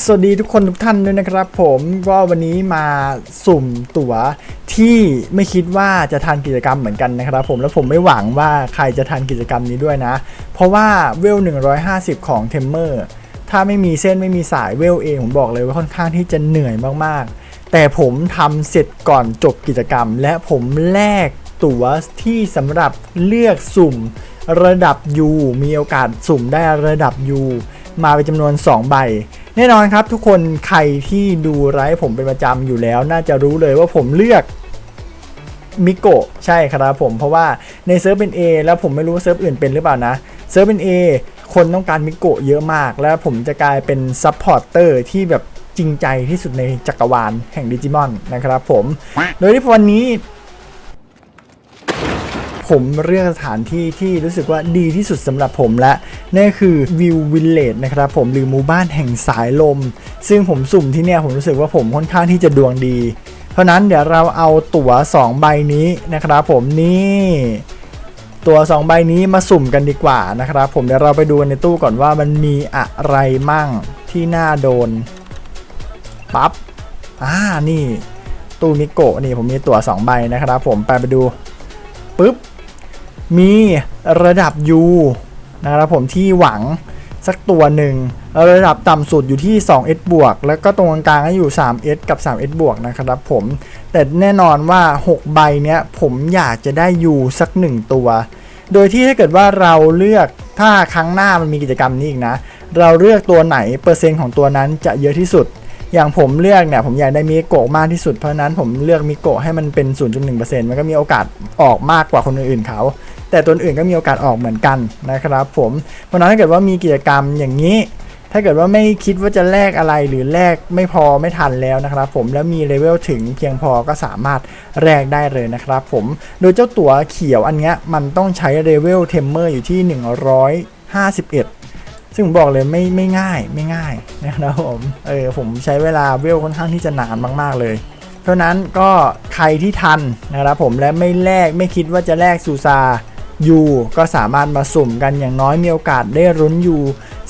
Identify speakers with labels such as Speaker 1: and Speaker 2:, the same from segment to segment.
Speaker 1: สวัสดีทุกคนทุกท่านด้วยนะครับผมก็วันนี้มาสุ่มตั๋วที่ไม่คิดว่าจะทันกิจกรรมเหมือนกันนะครับผมแล้วผมไม่หวังว่าใครจะทันกิจกรรมนี้ด้วยนะ เพราะว่าเวล 150 ของเทมเมอร์ถ้าไม่มีเส้นไม่มีสายเวลเองผมบอกเลยว่าค่อนข้างที่จะเหนื่อยมากๆ แต่ผมทำเสร็จก่อนจบกิจกรรม และผมแลกตั๋วที่สำหรับเลือกสุ่มระดับ U มีโอกาสสุ่มได้ระดับ U มาเป็นจำนวน 2 ใบ แน่นอนครับทุกคนใครที่ดูไลฟ์ผมเป็นประจำอยู่แล้ว น่าจะรู้เลยว่าผมเลือกมิโกะใช่ครับผมเพราะว่าในเซิร์ฟเป็น A แล้วผมไม่รู้เซิร์ฟอื่นเป็นหรือเปล่านะเซิร์ฟเป็น A คนต้องการมิโกะเยอะมาก แล้วผมจะกลายเป็นซัพพอร์เตอร์ที่แบบจริงใจที่สุดในจักรวาลแห่งดิจิมอนนะครับผม โดยที่วันนี้ ผมเลือกสถานที่ที่รู้สึกว่าดีที่สุดสำหรับผมและนั่นคือวิววิลเลจนะครับผมหรือหมู่บ้านแห่งสายลม ซึ่งผมสุ่มที่เนี่ยผมรู้สึกว่าผมค่อนข้างที่จะดวงดี เพราะนั้นเดี๋ยวเราเอาตั๋ว 2 ใบนี้นะครับผมนี่ตั๋ว2 ใบนี้มาสุ่มกันดีกว่านะครับ ผมเดี๋ยวเราไปดูกันในตู้ก่อนว่ามันมีอะไรมั่งที่น่าโดนปั๊บอ่านี่ ตู้มิโกะนี่ผมมีตั๋ว2ใบนะครับ ผมไปไปดูปุ๊บ มีระดับ U นะครับผมที่หวังสักตัวหนึ่งระดับต่ำสุดอยู่ที่ 2S บวก แล้วก็ตรงกลางก็อยู่ 3S กับ 3S บวกนะครับผม แต่แน่นอนว่า 6 ใบเนี้ยผมอยากจะได้ U สัก 1 ตัว โดยที่ถ้าเกิดว่าเราเลือกถ้าครั้งหน้ามันมีกิจกรรมนี้อีกนะ เราเลือกตัวไหนเปอร์เซ็นต์ของตัวนั้นจะเยอะที่สุด อย่างผมเลือกเนี่ยผมอยากได้มิโกะมากที่สุด เพราะฉะนั้นผมเลือกมิโกะให้มันเป็น 0.1%มันก็มีโอกาสออกมากกว่าคนอื่นๆเขา แต่ตัวอื่นก็มีโอกาสออกเหมือนกันนะครับผมเพราะนั้นถ้าเกิดว่ามีกิจกรรมอย่างนี้ ถ้าเกิดว่าไม่คิดว่าจะแลกอะไรหรือแลกไม่พอไม่ทันแล้วนะครับผมแล้วมีเลเวลถึงเพียงพอก็สามารถแลกได้เลยนะครับผมโดยเจ้าตั๋วเขียวอันเนี้ยมันต้องใช้เลเวลเทมเมอร์อยู่ที่ 151ซึ่งผมบอกเลยไม่ไม่ง่ายไม่ง่ายนะครับผมเออผมใช้เวลาเวลค่อนข้างที่จะนานมากๆเลย เพราะนั้นก็ใครที่ทันนะครับผมและไม่แลกไม่คิดว่าจะแลกซูซา ยูก็สามารถมาสุ่มกันอย่างน้อยมีโอกาสได้รุ้นยู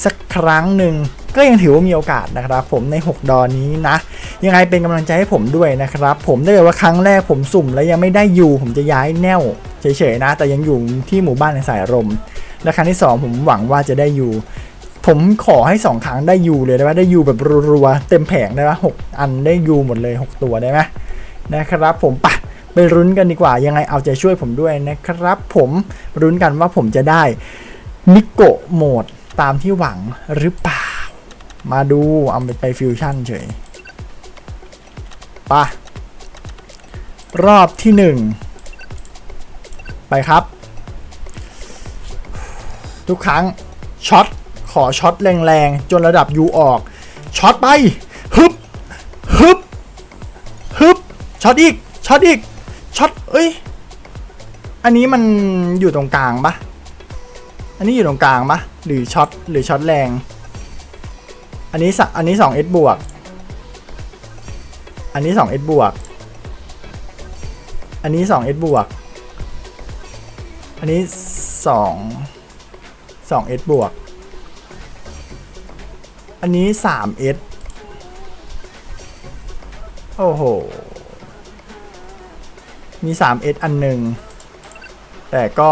Speaker 1: สักครั้งหนึ่งก็ยังถือว่ามีโอกาสนะครับผมใน 6 ดอนนี้นะ ยังไงเป็นกำลังใจให้ผมด้วยนะครับ ผมได้เลยว่าครั้งแรกผมสุ่มแล้วยังไม่ได้ยูผมจะย้ายแนวเฉยๆนะ แต่ยังอยู่ที่หมู่บ้านในสายลมและครั้งที่สองผมหวังว่าจะได้ยูผมขอให้ 2 ครั้งได้ยูเลยได้ไหมได้ยูแบบรัวๆเต็มแผงได้ไหมหกอันได้ยูหมดเลย 6 ตัวได้ไหมนะครับผมปะ ไปรุ้นกันดีกว่า ยังไงเอาใจช่วยผมด้วยนะครับ ผมรุ้นกันว่าผมจะได้มิโกโหมดตามที่หวังหรือเปล่า มาดูเอาไปไปฟิวชั่นเฉยปะรอบที่หนึ่งไปครับ ทุกครั้งช็อตขอช็อตแรงๆ จนระดับ U ออกช็อตไปฮึบฮึบฮึบช็อตอีกช็อตอีก ช็อตเอ้ย อันนี้มันอยู่ตรงกลางปะอันนี้อยู่ตรงกลางปะหรือช็อตหรือช็อตแรง อันนี้สะอันนี้ 2S บวก อันนี้ 2S บวก อันนี้ 2S บวก อันนี้2 2S บวก อันนี้ 3S โอ้โห มี 3S อันหนึ่งแต่ก็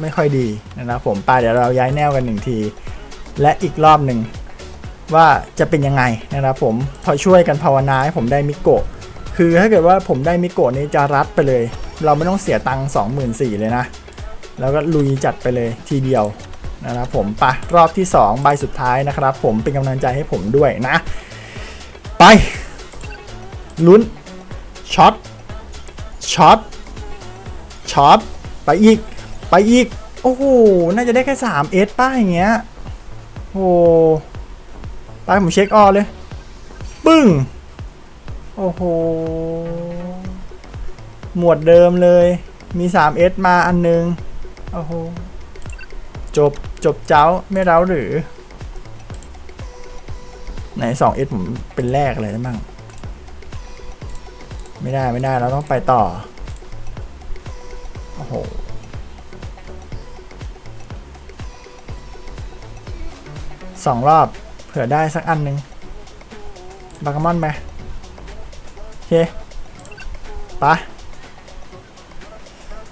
Speaker 1: ไม่ค่อยดีนะครับผมไปเดี๋ยวเราย้ายแนวกันหนึ่งที และอีกรอบหนึ่งว่าจะเป็นยังไงนะครับผมพอช่วยกันภาวนาให้ผมได้มิโกะคือถ้าเกิดว่าผมได้มิโกะนี้จะรัดไปเลย เราไม่ต้องเสียตังค์24,000เลยนะ แล้วก็ลุยจัดไปเลยทีเดียวนะครับผมไปะรอบที่ 2 ใบสุดท้ายนะครับผมเป็นกำลังใจให้ผมด้วยนะ ไปลุ้นช็อตช็อต ช็อตไปอีก ไปอีก โอ้โห น่าจะได้แค่ 3S ป้าอย่างเงี้ยโอ้ไปผมเช็คออเลย ปึ้ง โอ้โห หมวดเดิมเลย มี 3S มาอันนึง โอ้โห จบ จบเจ้า ไม่เร้าหรือ ไหน 2S ผมเป็นแรกเลยได้มั่งไม่ได้ไม่ได้เราต้องไปต่อ หสองรอบ เผื่อได้สักอันหนึ่งบากามอนไหมโอเคปะ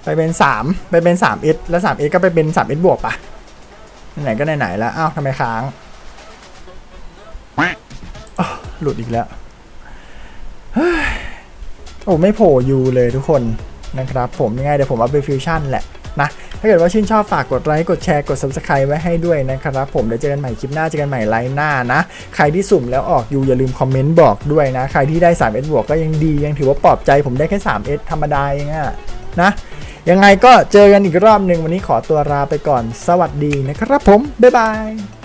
Speaker 1: ไปเป็นสามไปเป็นสามเอสแล้วสามเอสก็ไปเป็นสามเอสบวกปะไหนก็ไหนๆแล้วอ้าวทำไมค้างหลุดอีกแล้ว โอ้ ไม่โผล่ยูเลยทุกคน นะครับผมยังไงเดี๋ยวผมเอาไปฟิวชั่นแหละนะถ้าเกิดว่าชื่นชอบฝากกดไลค์กดแชร์กด subscribe ไว้ให้ด้วยนะครับผมเดี๋ยวเจอกันใหม่คลิปหน้าเจอกันใหม่ไลน์หน้านะ ใครที่สุ่มแล้วออกอยู่อย่าลืมคอมเมนต์บอกด้วยนะ ใครที่ได้ 3S บวกก็ยังดียังถือว่าปลอบใจผมได้แค่ 3S ธรรมดาเองอะนะยังไงก็เจอกันอีกรอบหนึ่งวันนี้ขอตัวลาไปก่อนสวัสดีนะครับผมบ๊ายบาย